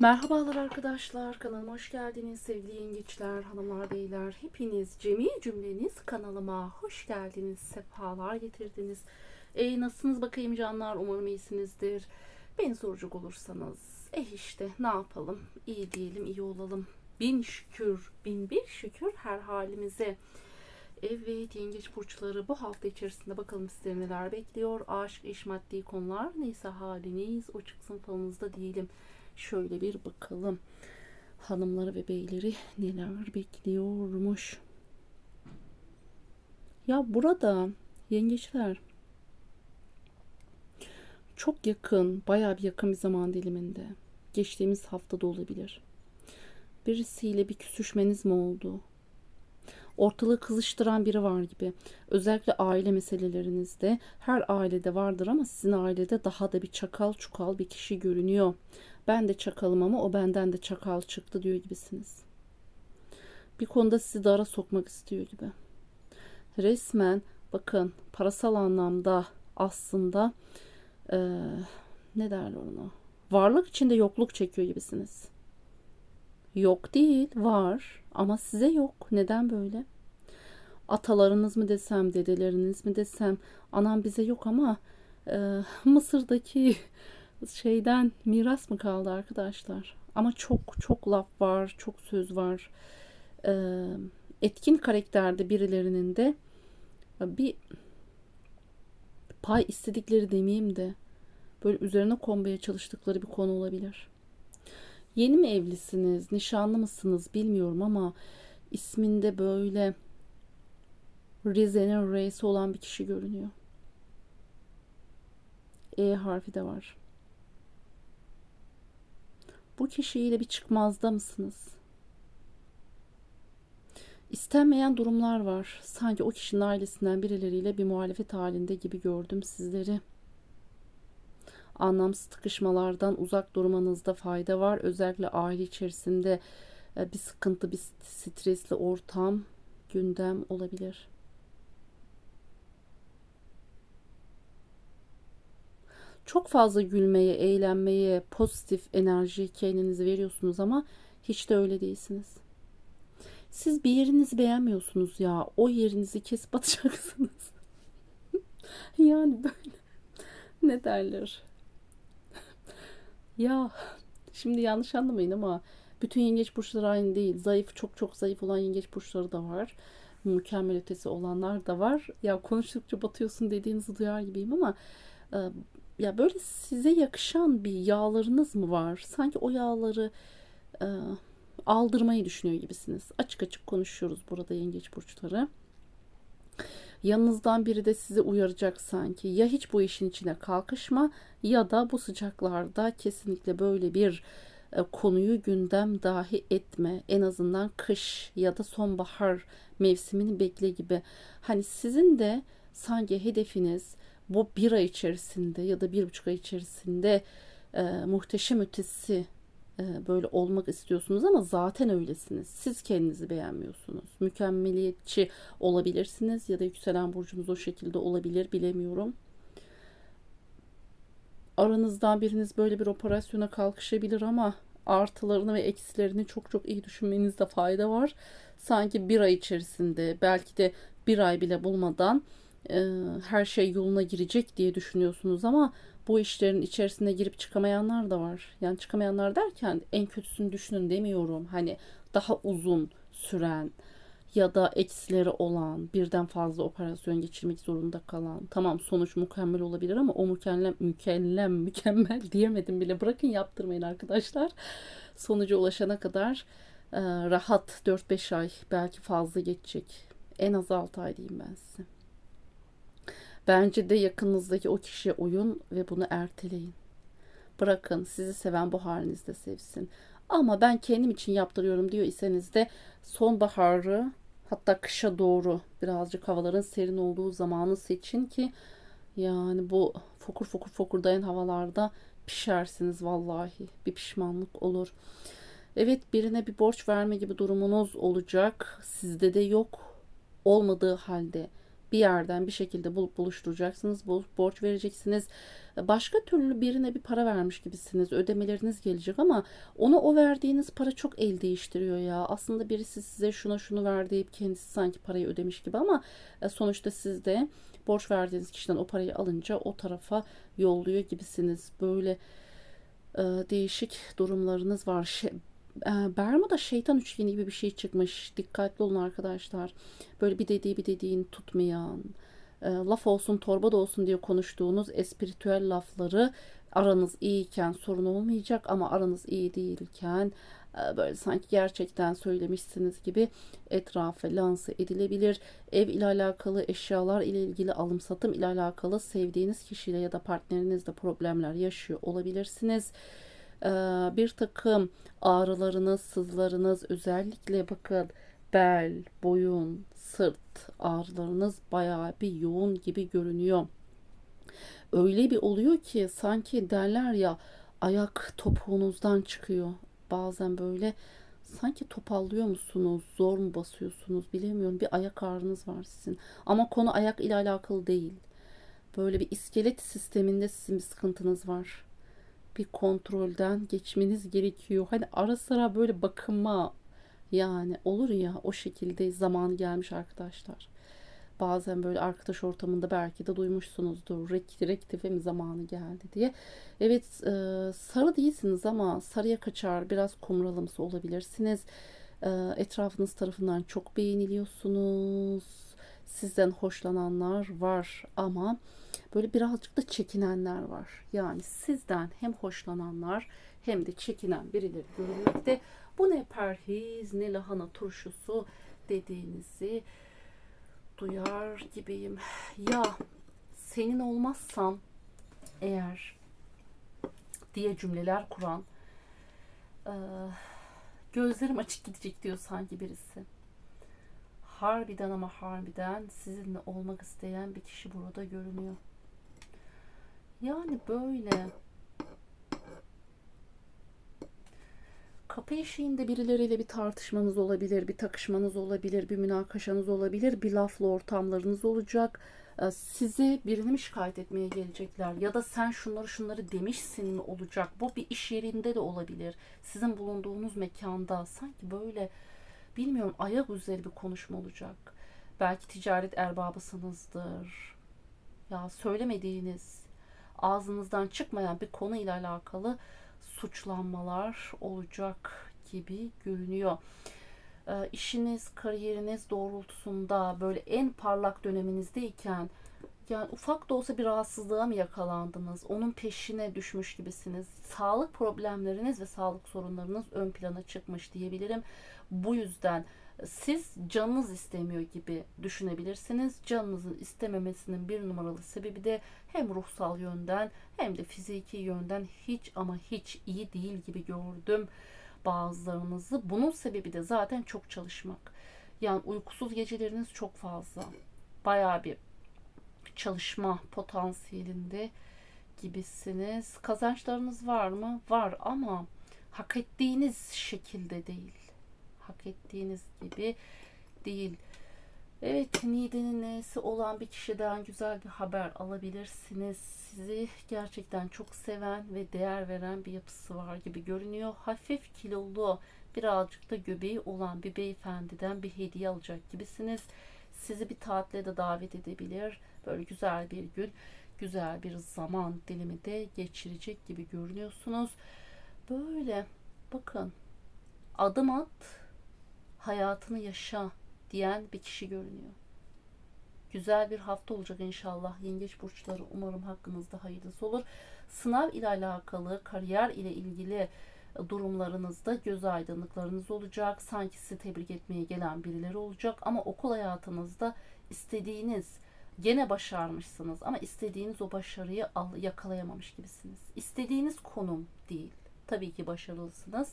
Merhabalar arkadaşlar kanalıma hoş geldiniz. Sevgili yengeçler hanımlar beyler hepiniz cemi cümleniz kanalıma hoş geldiniz. Sefalar getirdiniz. E, nasılsınız bakayım canlar? Umarım iyisinizdir. Beni soracak olursanız eh işte ne yapalım? İyi diyelim iyi olalım. Bin şükür bin bir şükür her halimize. Evet yengeç burçları bu hafta içerisinde bakalım sizleri neler bekliyor. Aşk, iş, maddi konular neyse haliniz o çıksın falınızda diyelim. Şöyle bir bakalım hanımları ve beyleri neler bekliyormuş. Ya burada yengeçler çok yakın, bayağı bir yakın bir zaman diliminde. Geçtiğimiz haftada olabilir. Birisiyle bir küsüşmeniz mi oldu? Ortalığı kızıştıran biri var gibi. Özellikle aile meselelerinizde her ailede vardır ama sizin ailede daha da bir çakal çukal bir kişi görünüyor. Ben de çakalım ama o benden de çakal çıktı diyor gibisiniz. Bir konuda sizi dara sokmak istiyor gibi. Resmen bakın parasal anlamda aslında ee, ne derler ona? Varlık içinde yokluk çekiyor gibisiniz. Yok değil, var ama size yok. Neden böyle? Atalarınız mı desem, dedeleriniz mi desem, anam bize yok ama e, Mısır'daki şeyden miras mı kaldı arkadaşlar? Ama çok çok laf var, çok söz var. E, etkin karakterde birilerinin de bir pay istedikleri demeyeyim de böyle üzerine konmaya çalıştıkları bir konu olabilir. Yeni mi evlisiniz, nişanlı mısınız bilmiyorum ama isminde böyle Rize'nin R'si olan bir kişi görünüyor. E harfi de var. Bu kişiyle bir çıkmazda mısınız? İstenmeyen durumlar var. Sanki o kişinin ailesinden birileriyle bir muhalefet halinde gibi gördüm sizleri anlamsız tıkışmalardan uzak durmanızda fayda var. Özellikle aile içerisinde e, bir sıkıntı, bir stresli ortam, gündem olabilir. Çok fazla gülmeye, eğlenmeye, pozitif enerji kendinizi veriyorsunuz ama hiç de öyle değilsiniz. Siz bir yerinizi beğenmiyorsunuz ya. O yerinizi kesip atacaksınız. yani böyle ne derler? Ya şimdi yanlış anlamayın ama bütün yengeç burçları aynı değil. Zayıf çok çok zayıf olan yengeç burçları da var. Mükemmel ötesi olanlar da var. Ya konuştukça batıyorsun dediğinizi duyar gibiyim ama e, ya böyle size yakışan bir yağlarınız mı var? Sanki o yağları e, aldırmayı düşünüyor gibisiniz. Açık açık konuşuyoruz burada yengeç burçları. Yanınızdan biri de sizi uyaracak sanki. Ya hiç bu işin içine kalkışma ya da bu sıcaklarda kesinlikle böyle bir e, konuyu gündem dahi etme. En azından kış ya da sonbahar mevsimini bekle gibi. Hani sizin de sanki hedefiniz bu bir ay içerisinde ya da bir buçuk ay içerisinde e, muhteşem ötesi böyle olmak istiyorsunuz ama zaten öylesiniz. Siz kendinizi beğenmiyorsunuz. Mükemmeliyetçi olabilirsiniz ya da yükselen burcunuz o şekilde olabilir bilemiyorum. Aranızdan biriniz böyle bir operasyona kalkışabilir ama artılarını ve eksilerini çok çok iyi düşünmenizde fayda var. Sanki bir ay içerisinde belki de bir ay bile bulmadan e, her şey yoluna girecek diye düşünüyorsunuz ama bu işlerin içerisine girip çıkamayanlar da var. Yani çıkamayanlar derken en kötüsünü düşünün demiyorum. Hani daha uzun süren ya da eksileri olan, birden fazla operasyon geçirmek zorunda kalan. Tamam sonuç mükemmel olabilir ama o mükemmel mükemmel mükemmel diyemedim bile. Bırakın yaptırmayın arkadaşlar. Sonuca ulaşana kadar e, rahat 4-5 ay belki fazla geçecek. En az 6 ay diyeyim ben size. Bence de yakınınızdaki o kişiye uyun ve bunu erteleyin. Bırakın sizi seven bu halinizde sevsin. Ama ben kendim için yaptırıyorum diyor iseniz de sonbaharı hatta kışa doğru birazcık havaların serin olduğu zamanı seçin ki yani bu fokur fokur fokurdayan havalarda pişersiniz vallahi. Bir pişmanlık olur. Evet birine bir borç verme gibi durumunuz olacak. Sizde de yok olmadığı halde bir yerden bir şekilde bulup buluşturacaksınız. Bu borç vereceksiniz. Başka türlü birine bir para vermiş gibisiniz. Ödemeleriniz gelecek ama ona o verdiğiniz para çok el değiştiriyor ya. Aslında birisi size şuna şunu ver deyip kendisi sanki parayı ödemiş gibi ama e, sonuçta siz de borç verdiğiniz kişiden o parayı alınca o tarafa yolluyor gibisiniz. Böyle e, değişik durumlarınız var. Şey, e, Bermuda şeytan üçgeni gibi bir şey çıkmış. Dikkatli olun arkadaşlar. Böyle bir dediği bir dediğini tutmayan, e, laf olsun torba da olsun diye konuştuğunuz espiritüel lafları aranız iyiyken sorun olmayacak ama aranız iyi değilken e, böyle sanki gerçekten söylemişsiniz gibi etrafa lanse edilebilir. Ev ile alakalı, eşyalar ile ilgili, alım satım ile alakalı sevdiğiniz kişiyle ya da partnerinizle problemler yaşıyor olabilirsiniz. Ee, bir takım ağrılarınız, sızlarınız özellikle bakın bel, boyun, sırt ağrılarınız bayağı bir yoğun gibi görünüyor. Öyle bir oluyor ki sanki derler ya ayak topuğunuzdan çıkıyor. Bazen böyle sanki topallıyor musunuz, zor mu basıyorsunuz bilemiyorum. Bir ayak ağrınız var sizin. Ama konu ayak ile alakalı değil. Böyle bir iskelet sisteminde sizin bir sıkıntınız var bir kontrolden geçmeniz gerekiyor. Hani ara sıra böyle bakıma yani olur ya o şekilde zaman gelmiş arkadaşlar. Bazen böyle arkadaş ortamında belki de duymuşsunuzdur. Rek, rektife mi zamanı geldi diye. Evet e, sarı değilsiniz ama sarıya kaçar biraz kumralımsı olabilirsiniz. E, etrafınız tarafından çok beğeniliyorsunuz. Sizden hoşlananlar var ama böyle birazcık da çekinenler var. Yani sizden hem hoşlananlar hem de çekinen birileri görülmekte. Bu ne perhiz ne lahana turşusu dediğinizi duyar gibiyim. Ya senin olmazsam eğer diye cümleler kuran gözlerim açık gidecek diyor sanki birisi. Harbiden ama harbiden sizinle olmak isteyen bir kişi burada görünüyor. Yani böyle kapı eşiğinde birileriyle bir tartışmanız olabilir, bir takışmanız olabilir, bir münakaşanız olabilir, bir laflı ortamlarınız olacak. Ee, Size birini mi şikayet etmeye gelecekler ya da sen şunları şunları demişsin mi olacak. Bu bir iş yerinde de olabilir. Sizin bulunduğunuz mekanda sanki böyle bilmiyorum ayak üzeri bir konuşma olacak. Belki ticaret erbabısınızdır. Ya söylemediğiniz, ağzınızdan çıkmayan bir konu ile alakalı suçlanmalar olacak gibi görünüyor. E, işiniz, kariyeriniz doğrultusunda böyle en parlak döneminizdeyken yani ufak da olsa bir rahatsızlığa mı yakalandınız? Onun peşine düşmüş gibisiniz. Sağlık problemleriniz ve sağlık sorunlarınız ön plana çıkmış diyebilirim. Bu yüzden siz canınız istemiyor gibi düşünebilirsiniz. Canınızın istememesinin bir numaralı sebebi de hem ruhsal yönden hem de fiziki yönden hiç ama hiç iyi değil gibi gördüm bazılarınızı. Bunun sebebi de zaten çok çalışmak. Yani uykusuz geceleriniz çok fazla. Bayağı bir çalışma potansiyelinde gibisiniz. Kazançlarınız var mı? Var ama hak ettiğiniz şekilde değil. Hak ettiğiniz gibi değil. Evet, Nide'nin nesi olan bir kişiden güzel bir haber alabilirsiniz. Sizi gerçekten çok seven ve değer veren bir yapısı var gibi görünüyor. Hafif kilolu, birazcık da göbeği olan bir beyefendiden bir hediye alacak gibisiniz. Sizi bir tatile de davet edebilir. Böyle güzel bir gün, güzel bir zaman dilimi de geçirecek gibi görünüyorsunuz. Böyle bakın adım at, hayatını yaşa diyen bir kişi görünüyor. Güzel bir hafta olacak inşallah. Yengeç burçları umarım hakkınızda hayırlısı olur. Sınav ile alakalı, kariyer ile ilgili durumlarınızda göz aydınlıklarınız olacak. Sanki sizi tebrik etmeye gelen birileri olacak ama okul hayatınızda istediğiniz gene başarmışsınız ama istediğiniz o başarıyı al, yakalayamamış gibisiniz. İstediğiniz konum değil. Tabii ki başarılısınız.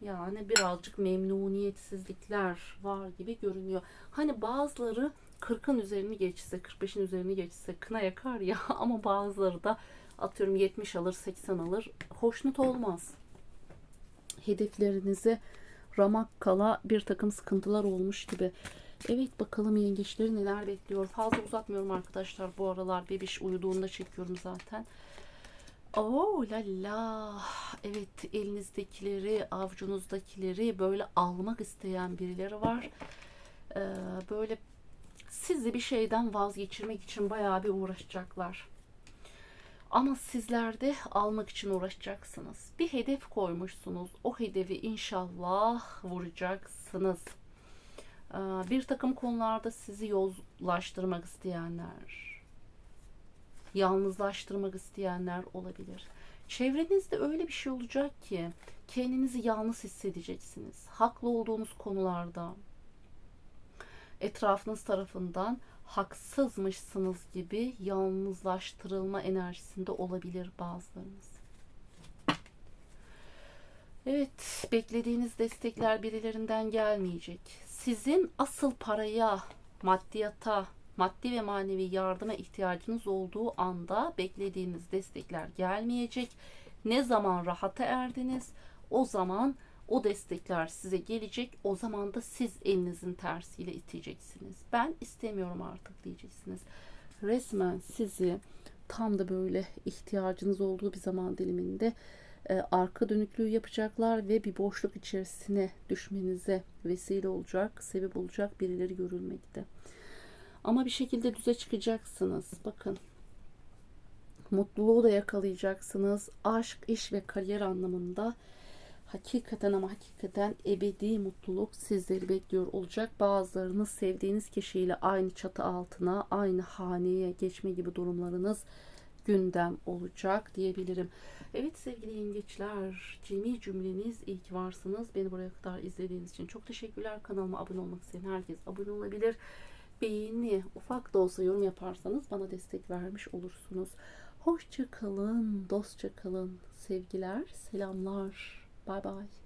Yani birazcık memnuniyetsizlikler var gibi görünüyor. Hani bazıları 40'ın üzerini geçse, 45'in üzerini geçse kına yakar ya ama bazıları da atıyorum 70 alır, 80 alır. Hoşnut olmaz. Hedeflerinize ramak kala bir takım sıkıntılar olmuş gibi. Evet bakalım yengeçleri neler bekliyor. Fazla uzatmıyorum arkadaşlar. Bu aralar bebiş uyuduğunda çekiyorum zaten. Oo la la. Evet elinizdekileri, avcunuzdakileri böyle almak isteyen birileri var. Ee, böyle sizi bir şeyden vazgeçirmek için bayağı bir uğraşacaklar. Ama sizler de almak için uğraşacaksınız. Bir hedef koymuşsunuz. O hedefi inşallah vuracaksınız. Ee, Bir takım konularda sizi yozlaştırmak isteyenler, yalnızlaştırmak isteyenler olabilir. Çevrenizde öyle bir şey olacak ki kendinizi yalnız hissedeceksiniz. Haklı olduğunuz konularda etrafınız tarafından haksızmışsınız gibi yalnızlaştırılma enerjisinde olabilir bazılarınız. Evet, beklediğiniz destekler birilerinden gelmeyecek. Sizin asıl paraya, maddiyata, maddi ve manevi yardıma ihtiyacınız olduğu anda beklediğiniz destekler gelmeyecek. Ne zaman rahata erdiniz, o zaman o destekler size gelecek. O zaman da siz elinizin tersiyle iteceksiniz. Ben istemiyorum artık diyeceksiniz. Resmen sizi tam da böyle ihtiyacınız olduğu bir zaman diliminde e, arka dönüklüğü yapacaklar ve bir boşluk içerisine düşmenize vesile olacak, sebep olacak birileri görülmekte. Ama bir şekilde düze çıkacaksınız. Bakın. Mutluluğu da yakalayacaksınız. Aşk, iş ve kariyer anlamında hakikaten ama hakikaten ebedi mutluluk sizleri bekliyor olacak. Bazılarınız sevdiğiniz kişiyle aynı çatı altına, aynı haneye geçme gibi durumlarınız gündem olacak diyebilirim. Evet sevgili yengeçler, cemi cümleniz iyi ki varsınız. Beni buraya kadar izlediğiniz için çok teşekkürler. Kanalıma abone olmak isteyen herkes abone olabilir. Beğeni, ufak da olsa yorum yaparsanız bana destek vermiş olursunuz. Hoşça kalın, dostça kalın. Sevgiler, selamlar. Bye bye.